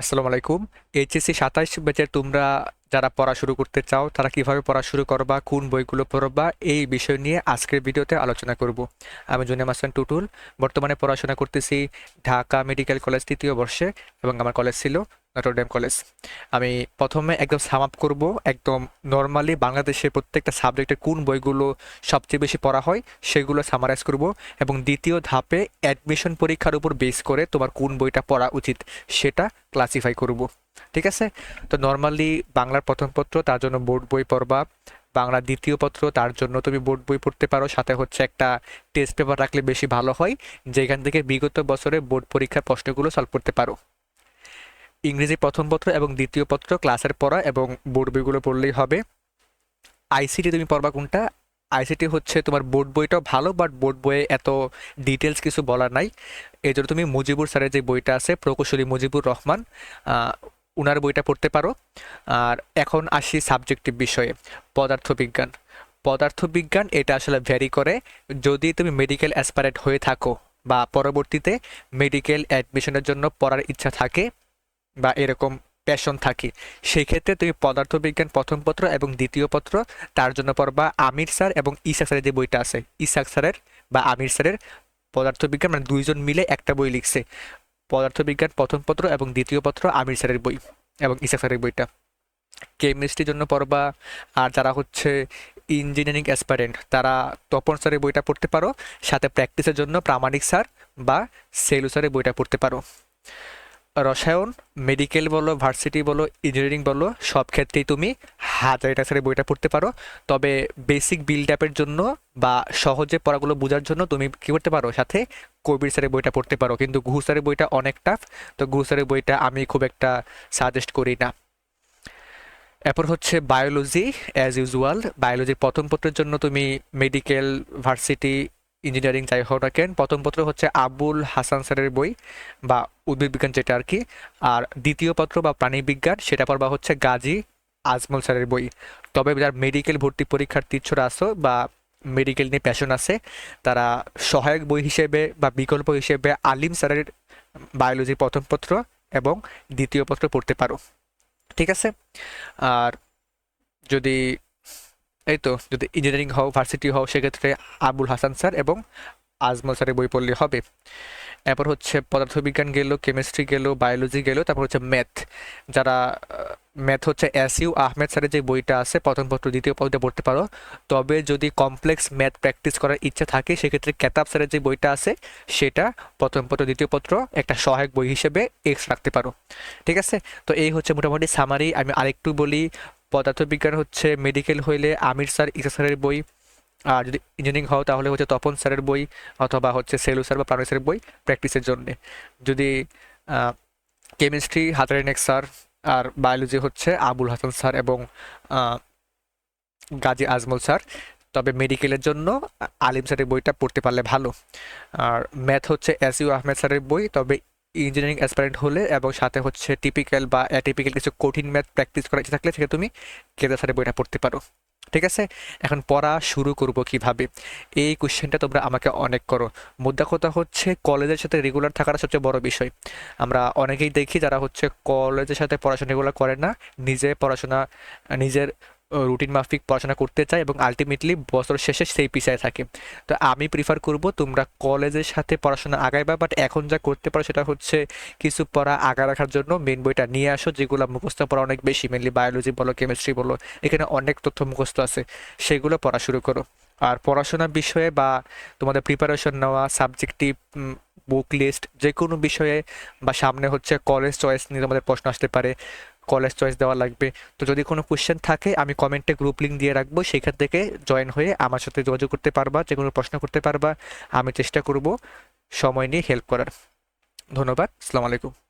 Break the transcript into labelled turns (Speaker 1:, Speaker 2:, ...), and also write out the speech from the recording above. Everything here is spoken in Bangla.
Speaker 1: আসসালামু আলাইকুম। এইচএসসি সাতাইশ ব্যাচের তোমরা যারা পড়া শুরু করতে চাও, তারা কীভাবে পড়া শুরু করবা, কোন বইগুলো পড়বা, এই বিষয় নিয়ে আজকের ভিডিওতে আলোচনা করব। আমি জুনিয়াম হাসান টুটুল। বর্তমানে পড়াশোনা করতেছি ঢাকা মেডিকেল কলেজ তৃতীয় বর্ষে এবং আমার কলেজ ছিল নটরডেম কলেজ আমি প্রথমে একদম সাম আপ করব, একদম নর্মালি বাংলাদেশের প্রত্যেকটা সাবজেক্টের কোন বইগুলো সবচেয়ে বেশি পড়া হয় সেগুলো সামারাইজ করব এবং দ্বিতীয় ধাপে অ্যাডমিশন পরীক্ষার উপর বেস করে তোমার কোন বইটা পড়া উচিত সেটা ক্লাসিফাই করব। ঠিক আছে? তো নর্মালি বাংলার প্রথম পত্র, তার জন্য বোর্ড বই পড়বা। বাংলা দ্বিতীয় পত্র, তার জন্য তুমি বোর্ড বই পড়তে পারো। সাথে হচ্ছে একটা টেস্ট পেপার রাখলে বেশি ভালো হয়। যেখান থেকে বিগত বছরে বোর্ড পরীক্ষার প্রশ্নগুলো সলভ করতে পারো। ইংরেজি প্রথম পত্র এবং দ্বিতীয় পত্র ক্লাসের পড়া এবং বোর্ড বইগুলো পড়লেই হবে। আইসিটি তুমি পড়বা কোনটা? আইসিটি হচ্ছে তোমার বোর্ড বইটাও ভালো বাট বোর্ড বইয়ে এত ডিটেলস কিছু বলার নাই। এই জন্য তুমি মুজিবুর স্যারের যে বইটা আছে, প্রকৌশলী মুজিবুর রহমান উনার বইটা পড়তে পারো। আর এখন আসি সাবজেক্টিভ বিষয়ে, পদার্থবিজ্ঞান। পদার্থবিজ্ঞান এটা আসলে ভ্যারি করে। যদি তুমি মেডিকেল অ্যাসপারেট হয়ে থাকো বা পরবর্তীতে মেডিকেল অ্যাডমিশনের জন্য পড়ার ইচ্ছা থাকে বা এরকম প্যাশন থাকে, সেই ক্ষেত্রে তুমি পদার্থবিজ্ঞান প্রথম পত্র এবং দ্বিতীয় পত্র, তার জন্য পড়বা আমির স্যার এবং ইসাক স্যারের যে বইটা আছে, ইসাক স্যারের বা আমির স্যারের পদার্থবিজ্ঞান মানে দুইজন মিলে একটা বই লিখছে। পদার্থবিজ্ঞান প্রথম পত্র এবং দ্বিতীয় পত্র আমির স্যারের বই এবং ইসাক স্যারের বইটা। কেমিস্ট্রির জন্য পড়বা, আর যারা হচ্ছে ইঞ্জিনিয়ারিং অ্যাসপারেন্ট তারা তপন স্যারের বইটা পড়তে পারো, সাথে প্র্যাকটিসের জন্য প্রামাণিক স্যার বা সেলু স্যারের বইটা পড়তে পারো। রসায়ন মেডিকেল বলো ভার্সিটি বলো ইঞ্জিনিয়ারিং বলো, সব ক্ষেত্রেই তুমি হাজার টাকার বইটা পড়তে পারো। তবে বেসিক বিল্ড আপের জন্য বা সহজে পড়াগুলো বোঝার জন্য তুমি কী করতে পারো? সাথে কবির স্যারের বইটা পড়তে পারো। কিন্তু গুহু স্যারের বইটা অনেক টাফ তো গুহু স্যারের বইটা আমি খুব একটা সাজেস্ট করি না। এরপর হচ্ছে বায়োলজি অ্যাজ ইউজুয়াল বায়োলজির প্রথম পত্রের জন্য তুমি মেডিকেল ভার্সিটি ইঞ্জিনিয়ারিং যাই হোক না কেন, প্রথম পত্র হচ্ছে আবুল হাসান স্যারের বই বা উদ্ভিদ বিজ্ঞান যেটা আর কি। আর দ্বিতীয় পত্র বা প্রাণী বিজ্ঞান, সেটা পড়বা হচ্ছে গাজী আজমল স্যারের বই। তবে যার মেডিকেল ভর্তি পরীক্ষার্থী ইচ্ছুরা আসো বা মেডিকেল নিয়ে প্যাশন আছে, তারা সহায়ক বই হিসেবে বা বিকল্প হিসেবে আলিম স্যারের বায়োলজির প্রথম পত্র এবং দ্বিতীয় পত্র পড়তে পারো। ঠিক আছে? আর যদি এই তো, যদি ইঞ্জিনিয়ারিং হও ভার্সিটি হও, সেক্ষেত্রে আবুল হাসান স্যার এবং আজমল স্যারের বই পড়লে হবে। এরপর হচ্ছে পদার্থবিজ্ঞান গেল কেমিস্ট্রি গেল বায়োলজি গেল, তারপর হচ্ছে ম্যাথ যারা ম্যাথ হচ্ছে এস ইউ আহমেদ স্যারের যে বইটা আছে, প্রথম পত্র, দ্বিতীয় পত্রে পড়তে পারো। তবে যদি কমপ্লেক্স ম্যাথ প্র্যাকটিস করার ইচ্ছা থাকে, সেক্ষেত্রে কেতাব স্যারের যে বইটা আছে, সেটা প্রথম পত্র, দ্বিতীয় পত্র, একটা সহায়ক বই হিসেবে এক্স রাখতে পারো। ঠিক আছে? তো এই হচ্ছে মোটামুটি সামারি আমি আরেকটু বলি পদার্থবিজ্ঞান হচ্ছে মেডিকেল হইলে আমির স্যার, ইসা স্যারের বই। আর যদি ইঞ্জিনিয়ারিং হও তাহলে হচ্ছে তপন স্যারের বই অথবা হচ্ছে সেলু স্যার বা প্রাণী স্যারের বই প্র্যাকটিসের জন্যে। যদি কেমিস্ট্রি হাতারিনেক স্যার আর বায়োলজি হচ্ছে আবুল হাসান স্যার এবং গাজী আজমল স্যার, তবে মেডিকেলের জন্য আলিম স্যারের বইটা পড়তে পারলে ভালো। আর ম্যাথ হচ্ছে এস ইউ আহমেদ স্যারের বই, তবে ইঞ্জিনিয়ারিং অ্যাসপারেন্ট হলে এবং সাথে হচ্ছে টিপিক্যাল বা অ্যাটিপিক্যাল কিছু কঠিন ম্যাথ প্র্যাকটিস করার ইচ্ছা থাকলে সেটা তুমি কেদা স্যারের বইটা পড়তে পারো। ঠিক আছে? এখন পড়া শুরু করব কীভাবে? এই কোশ্চেনটা তোমরা আমাকে অনেক করো। মুদ্রা কথা হচ্ছে কলেজের সাথে রেগুলার থাকাটা সবচেয়ে বড় বিষয়। আমরা অনেকেই দেখি যারা হচ্ছে কলেজের সাথে পড়াশোনা রেগুলার করে না, নিজে পড়াশোনা, নিজের রুটিন মাফিক পড়াশোনা করতে চায় এবং আলটিমেটলি বছর শেষে সেই পিছায় থাকে। তো আমি প্রিফার করব তোমরা কলেজের সাথে পড়াশোনা আগাইবা বাট এখন যা করতে পারো সেটা হচ্ছে কিছু পড়া আগা রাখার জন্য মেন বইটা নিয়ে আসো, যেগুলো মুখস্থ পড়া অনেক বেশি মেনলি বায়োলজি বলো কেমিস্ট্রি বলো, এখানে অনেক তথ্য মুখস্থ আছে। সেগুলো পড়া শুরু করো। আর পড়াশোনা বিষয়ে বা তোমাদের প্রিপারেশন নেওয়া সাবজেক্টিভ বুক লিস্ট যে কোনো বিষয়ে বা সামনে হচ্ছে কলেজ চয়েস নিয়ে তোমাদের প্রশ্ন আসতে পারে। কলেজ চয়েস দেওয়া লাগবে। তো যদি কোনো কোয়েশ্চেন থাকে, আমি কমেন্টে গ্রুপ লিঙ্ক দিয়ে রাখব। সেখান থেকে জয়েন হয়ে আমার সাথে যোগাযোগ করতে পারবা, যে কোনো প্রশ্ন করতে পারবা। আমি চেষ্টা করব সময় নিয়ে হেল্প করার। ধন্যবাদ, আসসালামু আলাইকুম।